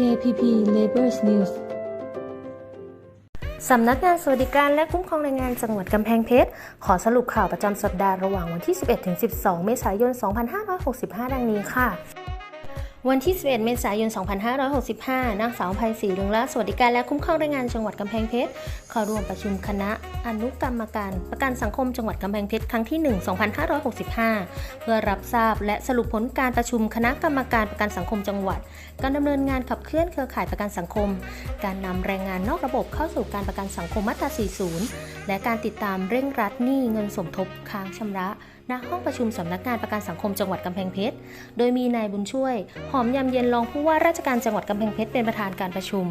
KPP Labor's News สำนักงานสวัสดิการและคุ้มครองแรงงานจังหวัดกำแพงเพชร ขอสรุปข่าวประจำสัปดาห์ระหว่างวันที่ 11-12 เมษายน 2565 ดังนี้ค่ะ วันที่ 11 เมษายน 2565 นางสาวไพศรีเรืองละสวัสดิการและคุ้มครองแรงงานจังหวัดกำแพงเพชรเข้าร่วมประชุมคณะอนุกรรมการประกันสังคมจังหวัดกำแพงเพชรครั้งที่ 1 2565 เพื่อรับทราบและสรุปผลการประชุมคณะกรรมการประกันสังคมจังหวัด การดำเนินงานขับเคลื่อนเครือข่ายประกันสังคม การนำแรงงานนอกระบบเข้าสู่การประกันสังคมมาตรา 40 และการติดตามเร่งรัดหนี้เงินสมทบค้างชำระ ณห้องประชุมสำนักงานประกันสังคมจังหวัดกำแพงเพชร โดยมีนายบุญช่วย หอมยำเย็นรองผู้ว่าราชการจังหวัดกำแพงเพชรเป็นประธานการประชุม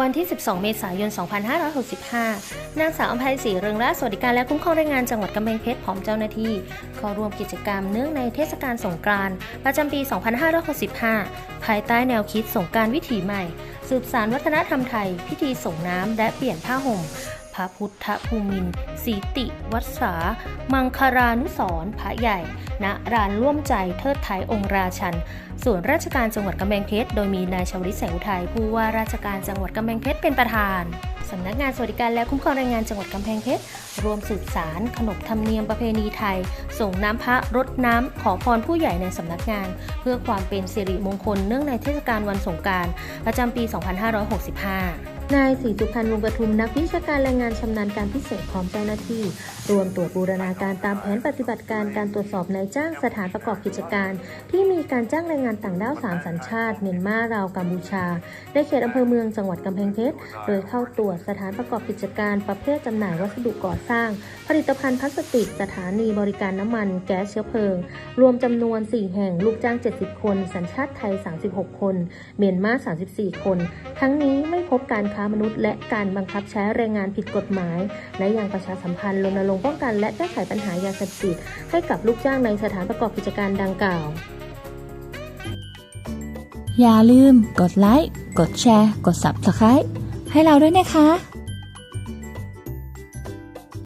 วันที่ 12 เมษายน 2565 นางสาวอภัยศรีเรืองราชสวัสดิการและคุ้มครองแรงงานจังหวัดกำแพงเพชรพร้อมเจ้าหน้าที่เข้าร่วมกิจกรรมเนื่องในเทศกาลสงกรานต์ประจำปี 2565 ภายใต้แนวคิดสงกรารวิถีใหม่ สืบสารวัฒนธรรมไทย พิธีส่งน้ำและเปลี่ยนผ้าห่ม ระพุทธภูมินสีติวัสามังคารานุสรพระใหญ่ ณรานร่วมใจเทิดไทยองค์ราชัน ส่วนราชการจังหวัดกำแพงเพชร โดยมีนายชวลิตแสงอุทัยผู้ว่าราชการจังหวัดกำแพงเพชรเป็นประธานสำนักงานสวัสดิการและคุ้มครองแรงงานจังหวัดกำแพงเพชรรวมสืบสารขนบธรรมเนียมประเพณีไทย ส่งน้ำพระรดน้ำขอพรผู้ใหญ่ในสำนักงาน เพื่อความเป็นสิริมงคลเนื่องในเทศกาลวันสงกรารประจำปี 2565 นายศรีสุพันธ์วงประทุมนักวิชาการแรงงานชำนาญการพิเศษพร้อมเจ้าหน้าที่ รวมตรวจบูรณาการตามแผนปฏิบัติการการตรวจสอบนายจ้างสถานประกอบกิจการ ที่มีการจ้างแรงงานต่างด้าวสามสัญชาติ เมียนมาลาวกัมพูชา ในเขตอำเภอเมืองจังหวัดกำแพงเพชร โดยเข้าตรวจสถานประกอบกิจการประเภทจำหน่ายวัสดุก่อสร้าง ผลิตภัณฑ์พลาสติก สถานีบริการน้ำมัน แก๊สเชื้อเพลิง รวมจำนวน 4 แห่งลูกจ้าง 70 คน สัญชาติไทย 36 คน เมียนมา 34 คน ทั้งนี้ไม่พบการค้ามนุษย์ และการบังคับใช้แรงงานผิดกฎหมาย และยังประชาสัมพันธ์รณรงค์ป้องกันและแก้ไขปัญหายาเสพติดให้กับลูกจ้างในสถานประกอบกิจการดังกล่าว อย่าลืมกดไลค์ กดแชร์ กด Subscribe ให้เราด้วยนะคะ